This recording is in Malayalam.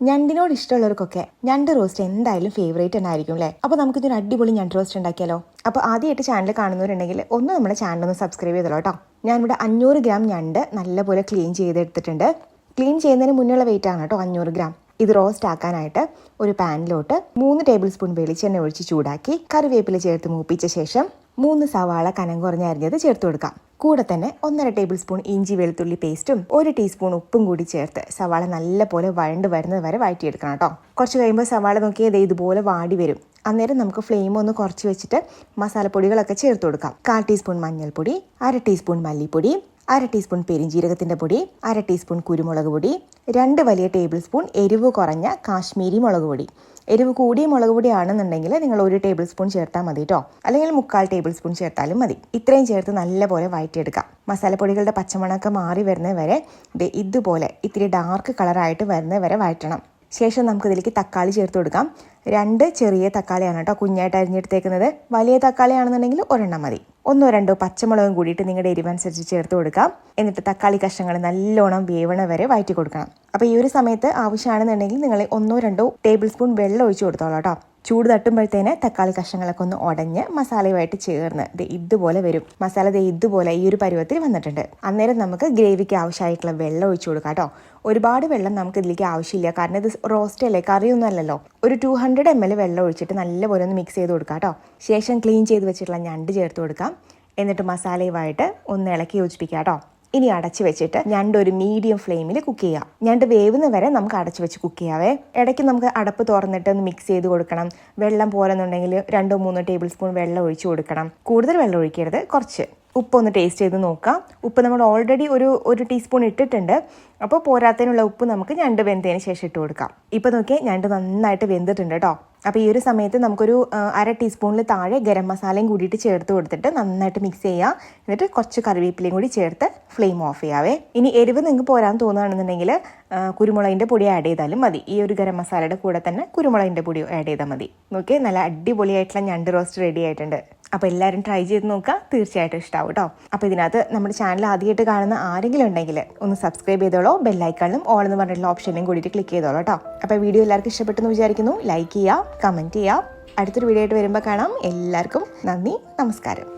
ഞണ്ടിനോട് ഇഷ്ടമുള്ളവർക്കൊക്കെ ഞണ്ട് റോസ്റ്റ് എന്തായാലും ഫേവറേറ്റ് തന്നെ ആയിരിക്കും അല്ലേ അപ്പോൾ നമുക്കിതൊരു അടിപൊളി ഞണ്ട് റോസ്റ്റ് ഉണ്ടാക്കിയാലോ? അപ്പോൾ ആദ്യമായിട്ട് ചാനൽ കാണുന്നവരുണ്ടെങ്കിൽ ഒന്ന് നമ്മുടെ ചാനൽ ഒന്ന് സബ്സ്ക്രൈബ് ചെയ്തോളൂ കേട്ടോ ഞാനിവിടെ അഞ്ഞൂറ് ഗ്രാം ഞണ്ട് നല്ലപോലെ ക്ലീൻ ചെയ്തെടുത്തിട്ടുണ്ട്. ക്ലീൻ ചെയ്യുന്നതിന് മുന്നുള്ള വെയിറ്റ് ആണ് കേട്ടോ അഞ്ഞൂറ് ഗ്രാം ഇത് റോസ്റ്റ് ആക്കാനായിട്ട് ഒരു പാനിലോട്ട് മൂന്ന് ടേബിൾ സ്പൂൺ വെളിച്ചെണ്ണ ഒഴിച്ച് ചൂടാക്കി കറിവേപ്പില ചേർത്ത് മൂപ്പിച്ച ശേഷം മൂന്ന് സവാള കനം കുറഞ്ഞ അരിഞ്ഞത് ചേർത്ത് കൊടുക്കാം. കൂടെ തന്നെ ഒന്നര ടേബിൾ സ്പൂൺ ഇഞ്ചി വെളുത്തുള്ളി പേസ്റ്റും ഒരു ടീസ്പൂൺ ഉപ്പും കൂടി ചേർത്ത് സവാള നല്ലപോലെ വഴണ്ട് വരുന്നത് വരെ വഴറ്റിയെടുക്കണം കേട്ടോ. കുറച്ച് കഴിയുമ്പോൾ സവാള നോക്കിയത് ഇതുപോലെ വാടി വരും. അന്നേരം നമുക്ക് ഫ്ലെയിം ഒന്ന് കുറച്ച് വെച്ചിട്ട് മസാലപ്പൊടികളൊക്കെ ചേർത്ത് കൊടുക്കാം. കാൽ ടീസ്പൂൺ മഞ്ഞൾപ്പൊടി അര ടീസ്പൂൺ മല്ലിപ്പൊടി അര ടീസ്പൂൺ പെരിഞ്ജീരകത്തിന്റെ പൊടി അര ടീസ്പൂൺ കുരുമുളക് പൊടി രണ്ട് വലിയ ടേബിൾ സ്പൂൺ എരിവ് കുറഞ്ഞ കാശ്മീരി മുളക് പൊടി. എരിവ് കൂടിയ മുളക് പൊടി ആണെന്നുണ്ടെങ്കിൽ നിങ്ങൾ ഒരു ടേബിൾ സ്പൂൺ ചേർത്താൽ മതി കേട്ടോ അല്ലെങ്കിൽ മുക്കാൽ ടേബിൾ സ്പൂൺ ചേർത്താലും മതി. ഇത്രയും ചേർത്ത് നല്ലപോലെ വഴറ്റിയെടുക്കാം മസാലപ്പൊടികളുടെ പച്ചമണമൊക്കെ മാറി വരുന്നത് വരെ ഇതുപോലെ ഇത്തിരി ഡാർക്ക് കളറായിട്ട് വരുന്നത് വരെ വഴറ്റണം ശേഷം നമുക്കിതിലേക്ക് തക്കാളി ചേർത്ത് കൊടുക്കാം. രണ്ട് ചെറിയ തക്കാളിയാണ് കേട്ടോ കുഞ്ഞായിട്ട് അരിഞ്ഞെടുത്തേക്കുന്നത്. വലിയ തക്കാളിയാണെന്നുണ്ടെങ്കിൽ ഒരെണ്ണം മതി. ഒന്നോ രണ്ടോ പച്ചമുളകും കൂടിയിട്ട് നിങ്ങളുടെ എരിവനുസരിച്ച് ചേർത്ത് കൊടുക്കാം. എന്നിട്ട് തക്കാളി കഷ്ണങ്ങൾ നല്ലോണം വേവണ വരെ വഴറ്റി കൊടുക്കണം. അപ്പോൾ ഈ ഒരു സമയത്ത് ആവശ്യമാണെന്നുണ്ടെങ്കിൽ നിങ്ങൾ ഒന്നോ രണ്ടോ ടേബിൾ സ്പൂൺ വെള്ളം ഒഴിച്ച് കൊടുത്തോളാം കേട്ടോ. ചൂട് തട്ടുമ്പോഴത്തേന് തക്കാളി കഷ്ണങ്ങളൊക്കെ ഒന്ന് ഉടഞ്ഞ് മസാലയുമായിട്ട് ചേർന്ന് ഇത് ഇതുപോലെ വരും. മസാല ദേ ഇതുപോലെ ഈ ഒരു പരുവത്തിൽ വന്നിട്ടുണ്ട്. അന്നേരം നമുക്ക് ഗ്രേവിക്ക് ആവശ്യമായിട്ടുള്ള വെള്ളം ഒഴിച്ചു കൊടുക്കാം കേട്ടോ. ഒരുപാട് വെള്ളം നമുക്ക് ഇതിലേക്ക് ആവശ്യമില്ല. കാരണം ഇത് റോസ്റ്റ് അല്ലേ? കറിയൊന്നും അല്ലല്ലോ. ഒരു ടു ഹൺഡ്രഡ് എം എൽ വെള്ളം ഒഴിച്ചിട്ട് നല്ലപോലെ ഒന്ന് മിക്സ് ചെയ്ത് കൊടുക്കാം കേട്ടോ. ശേഷം ക്ലീൻ ചെയ്ത് വെച്ചിട്ടുള്ള ഞണ്ട് ചേർത്ത് കൊടുക്കാം. എന്നിട്ട് മസാലയുമായിട്ട് ഒന്ന് ഇളക്കി യോജിപ്പിക്കാം കേട്ടോ. ഇനി അടച്ചു വെച്ചിട്ട് ഞണ്ട് ഒരു മീഡിയം ഫ്ലെയിമിൽ കുക്ക് ചെയ്യാം. ഞണ്ട് വേവുന്ന വരെ നമുക്ക് അടച്ചു വെച്ച് കുക്ക് ചെയ്യാവേ. ഇടയ്ക്ക് നമുക്ക് അടപ്പ് തുറന്നിട്ട് ഒന്ന് മിക്സ് ചെയ്ത് കൊടുക്കണം. വെള്ളം പോരെന്നുണ്ടെങ്കിൽ രണ്ടോ മൂന്നോ ടേബിൾ സ്പൂൺ വെള്ളം ഒഴിച്ച് കൊടുക്കണം. കൂടുതൽ വെള്ളം ഒഴിക്കരുത് കുറച്ച്. ഉപ്പ് ഒന്ന് ടേസ്റ്റ് ചെയ്ത് നോക്കാം. ഉപ്പ് നമ്മൾ ഓൾറെഡി ഒരു ഒരു ടീസ്പൂൺ ഇട്ടിട്ടുണ്ട്. അപ്പോൾ പോരാത്തതിനുള്ള ഉപ്പ് നമുക്ക് ഞണ്ട് വെന്തതിന് ശേഷം ഇട്ട് കൊടുക്കാം. ഇപ്പോൾ നോക്കിയാൽ ഞണ്ട് നന്നായിട്ട് വെന്തിട്ടുണ്ട് കേട്ടോ. അപ്പോൾ ഈ ഒരു സമയത്ത് നമുക്കൊരു അര ടീസ്പൂണിൽ താഴെ ഗരം മസാലയും കൂടിയിട്ട് ചേർത്ത് കൊടുത്തിട്ട് നന്നായിട്ട് മിക്സ് ചെയ്യുക എന്നിട്ട് കുറച്ച് കറിവേപ്പിലയും കൂടി ചേർത്ത് ഫ്ലെയിം ഓഫ് ചെയ്യാവേ. ഇനി എരിവ് നിങ്ങൾക്ക് പോരാൻ തോന്നുകയാണെന്നുണ്ടെങ്കിൽ കുരുമുളകിന്റെ പൊടി ആഡ് ചെയ്താലും മതി. ഈ ഒരു ഗരം മസാലയുടെ കൂടെ തന്നെ കുരുമുളകിന്റെ പൊടി ആഡ് ചെയ്താൽ മതി. നോക്കിയാൽ നല്ല അടിപൊളിയായിട്ടുള്ള ഞണ്ട് റോസ്റ്റ് റെഡി ആയിട്ടുണ്ട്. അപ്പോൾ എല്ലാവരും ട്രൈ ചെയ്ത് നോക്കുക. തീർച്ചയായിട്ടും ഇഷ്ടാവും കേട്ടോ അപ്പോൾ ഇതിനകത്ത് നമ്മുടെ ചാനൽ ആദ്യമായിട്ട് കാണുന്ന ആരെങ്കിലും ഉണ്ടെങ്കിൽ ഒന്ന് സബ്സ്ക്രൈബ് ചെയ്തോളൂ. ബെല്ലൈക്കണിലും ഓൾ എന്ന് പറഞ്ഞിട്ടുള്ള ഓപ്ഷനും കൂടിയിട്ട് ക്ലിക്ക് ചെയ്തോളൂ കേട്ടോ അപ്പോൾ വീഡിയോ എല്ലാവർക്കും ഇഷ്ടപ്പെട്ടെന്ന് വിചാരിക്കുന്നു. ലൈക്ക് ചെയ്യുക കമന്റ് ചെയ്യുക. അടുത്തൊരു വീഡിയോ ആയിട്ട് വരുമ്പോൾ കാണാം. എല്ലാവർക്കും നന്ദി നമസ്കാരം.